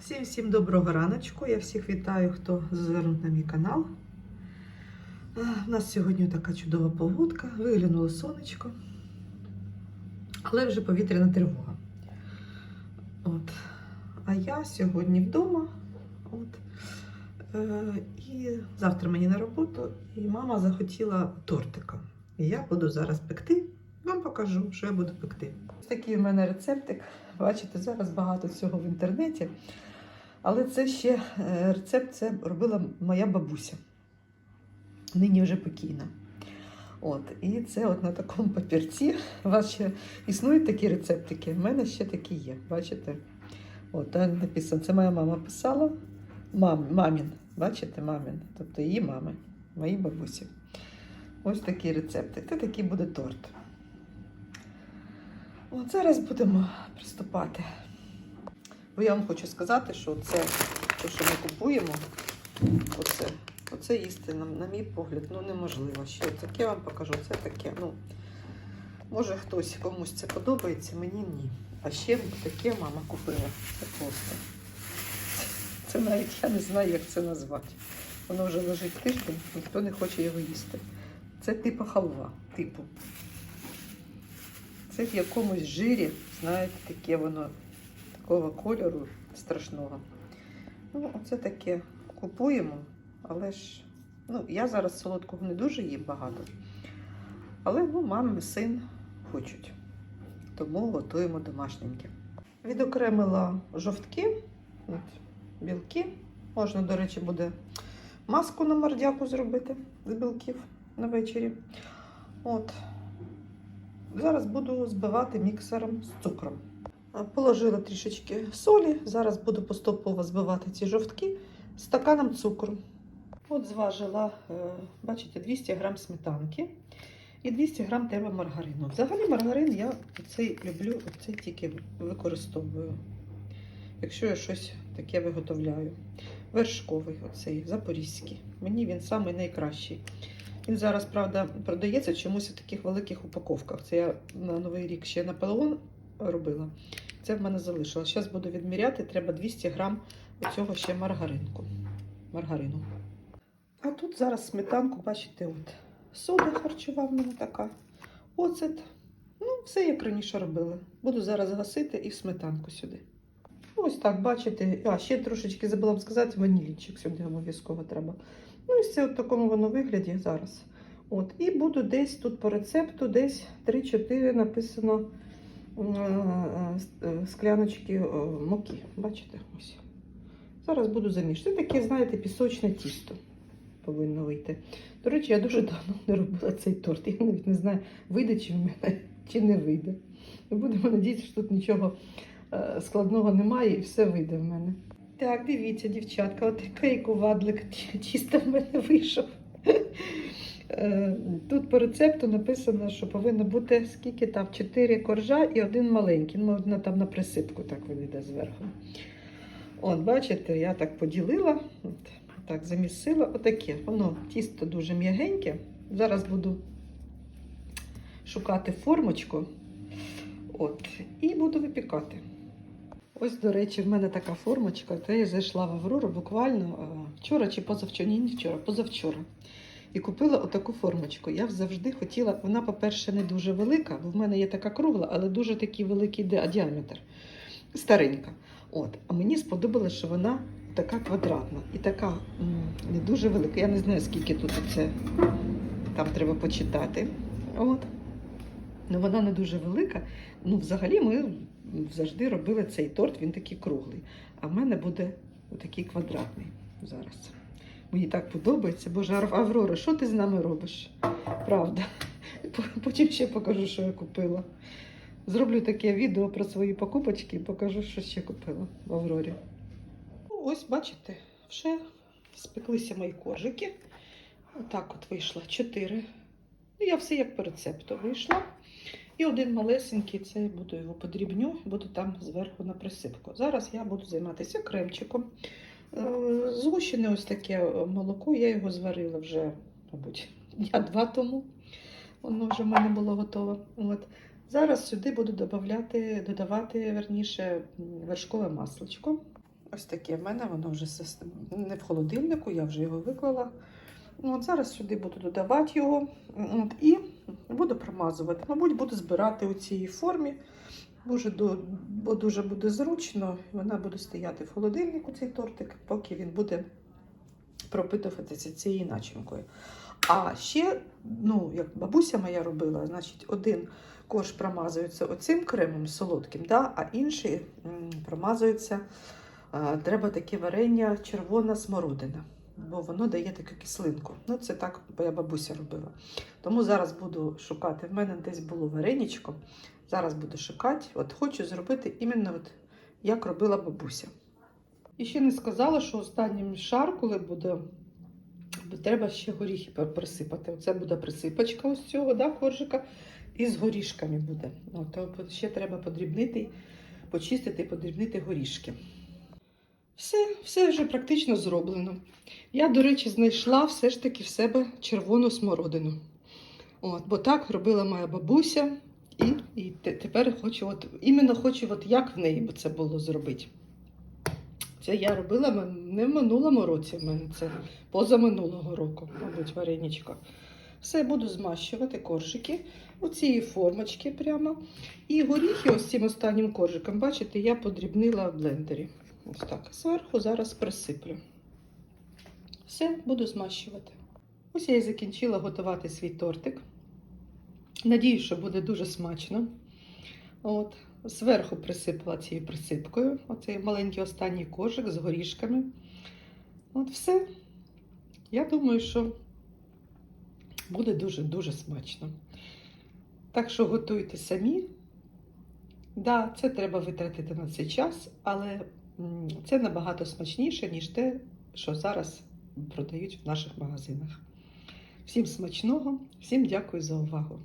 Всім всім доброго раночку. Я всіх вітаю, хто звернув на мій канал. У нас сьогодні така чудова погодка, виглянуло сонечко, але вже повітряна тривога. От. А я сьогодні вдома. От. Е, і завтра мені на роботу, і мама захотіла тортика. І я буду зараз пекти. Вам покажу, що я буду пекти. Ось такий у мене рецептик. Бачите, зараз багато всього в інтернеті. Але це ще е, рецепт це робила моя бабуся. Нині вже покійна. От, і це от на такому папірці. У вас ще існують такі рецептики. У мене ще такі є. Бачите? От, там написано, це моя мама писала. Мам, мамін. Бачите, мамін. Тобто її мами, моїй бабусі. Ось такі рецепти. Це такий буде торт. От зараз будемо приступати. Бо я вам хочу сказати, що це, те, що ми купуємо, оце, оце їсти, на, на мій погляд, ну неможливо. Ще таке вам покажу, це таке. Ну, може хтось комусь це подобається, мені ні. А ще таке мама купила. Це просто. Це навіть я не знаю, як це назвати. Воно вже лежить тиждень, ніхто не хоче його їсти. Це типу халва, типу. Це в якомусь жирі, знаєте, таке воно такого кольору страшного. Ну, оце таке купуємо, але ж ну, я зараз солодкого не дуже їм багато. Але ну, мама, син хочуть. Тому готуємо домашненьке. Відокремила жовтки, от, білки. Можна, до речі, буде маску на мордяку зробити з білків на вечері. От. Зараз буду збивати міксером з цукром. Положила трішечки солі. Зараз буду поступово збивати ці жовтки стаканом цукру. От зважила, е, бачите, 200 грам сметанки і 200 грам тебе маргарину. Взагалі маргарин я цей люблю, цей тільки використовую. Якщо я щось таке виготовляю. Вершковий, оцей запорізький. Мені він найкращий. Він зараз, правда, продається чомусь у таких великих упаковках. Це я на Новий рік ще Наполеон робила. Це в мене залишилось. Зараз буду відміряти, треба 200 грам цього ще маргаринку. маргарину. А тут зараз сметанку, бачите, от сода харчова в мене така, оцет. Ну, все як раніше робили. Буду зараз гасити і в сметанку сюди. Ось так, бачите. А, ще трошечки забула вам сказати, ванілічик сюди обов'язково треба. Ну і все в такому воно вигляді зараз. От, І буду десь тут по рецепту, десь 3-4 написано е, е, скляночки е, муки. Бачите? ось. Зараз буду замішувати. Це таке, знаєте, пісочне тісто повинно вийти. До речі, я дуже давно не робила цей торт. Я навіть не знаю, вийде чи в мене, чи не вийде. Будемо надіятися, що тут нічого складного немає і все вийде в мене. Так, дивіться, дівчатка, от який кувадлик тіста в мене вийшов. Е, Тут по рецепту написано, що повинно бути скільки там 4 коржа і один маленький. Одна там на присипку так він йде зверху. От, бачите, я так поділила, от, так замісила. Отаке. Воно тісто дуже м'ягеньке. Зараз буду шукати формочку. От, і буду випікати. Ось, до речі, в мене така формочка. То я зайшла в Аврору буквально вчора чи позавчора, ні, не вчора, позавчора. І купила отаку формочку. Я завжди хотіла, вона, по-перше, не дуже велика, бо в мене є така кругла, але дуже такий великий діаметр. Старенька. От. А мені сподобалось, що вона така квадратна і така не дуже велика. Я не знаю, скільки тут це там треба почитати. От. Ну, вона не дуже велика. Ну, взагалі, ми завжди робили цей торт, він такий круглий. А в мене буде такий квадратний зараз. Мені так подобається. Боже, Аврора, що ти з нами робиш? Правда. Потім ще покажу, що я купила. Зроблю таке відео про свої покупочки і покажу, що ще купила в Аврорі. Ну, ось, бачите, вже спеклися мої коржики. Отак от вийшло чотири. Ну, я все як по рецепту вийшла. І один малесенький, це буду його подрібню, буду там зверху на присипку. Зараз я буду займатися кремчиком. Е, Згущене ось таке молоко, я його зварила вже, мабуть, дня два тому. Воно вже в мене було готове. От. Зараз сюди буду додавати, додавати верніше, вершкове масличко. Ось таке в мене, воно вже не в холодильнику, я вже його виклала. От зараз сюди буду додавати його от, і буду промазувати. Мабуть, буду збирати у цій формі. Дуже, ду- бо дуже буде зручно. Вона буде стояти в холодильнику, цей тортик, поки він буде пропитуватися цією начинкою. А ще, ну, як бабуся моя робила, значить, один корж промазується оцим кремом солодким, да, а інший промазується. Треба таке варення червона смородина, бо воно дає таку кислинку. Ну, це так моя бабуся робила. Тому зараз буду шукати. В мене десь було вареничко. Зараз буду шукати. От хочу зробити іменно от, як робила бабуся. І ще не сказала, що останній шар, коли буде, треба ще горіхи присипати. Оце буде присипочка ось цього да, коржика. І з горішками буде. От, ще треба подрібнити, почистити і подрібнити горішки. Все, все вже практично зроблено. Я, до речі, знайшла все ж таки в себе червону смородину. От, бо так робила моя бабуся, і, і тепер хочу, от, іменно хочу, от як в неї це було зробити. Це я робила не в минулому році, в мене це позаминулого року, мабуть, вареничко. Все буду змащувати коржики, оцієї формочки прямо. І горіхи ось цим останнім коржиком, бачите, я подрібнила в блендері. Ось так. Зверху зараз присиплю. Все, буду змащувати. Ось я і закінчила готувати свій тортик. Надію, що буде дуже смачно. От. Зверху присипала цією присипкою. Оцей маленький останній кожик з горішками. От все. Я думаю, що буде дуже-дуже смачно. Так що готуйте самі. Да, це треба витратити на цей час, але це набагато смачніше, ніж те, що зараз продають в наших магазинах. Всім смачного, всім дякую за увагу.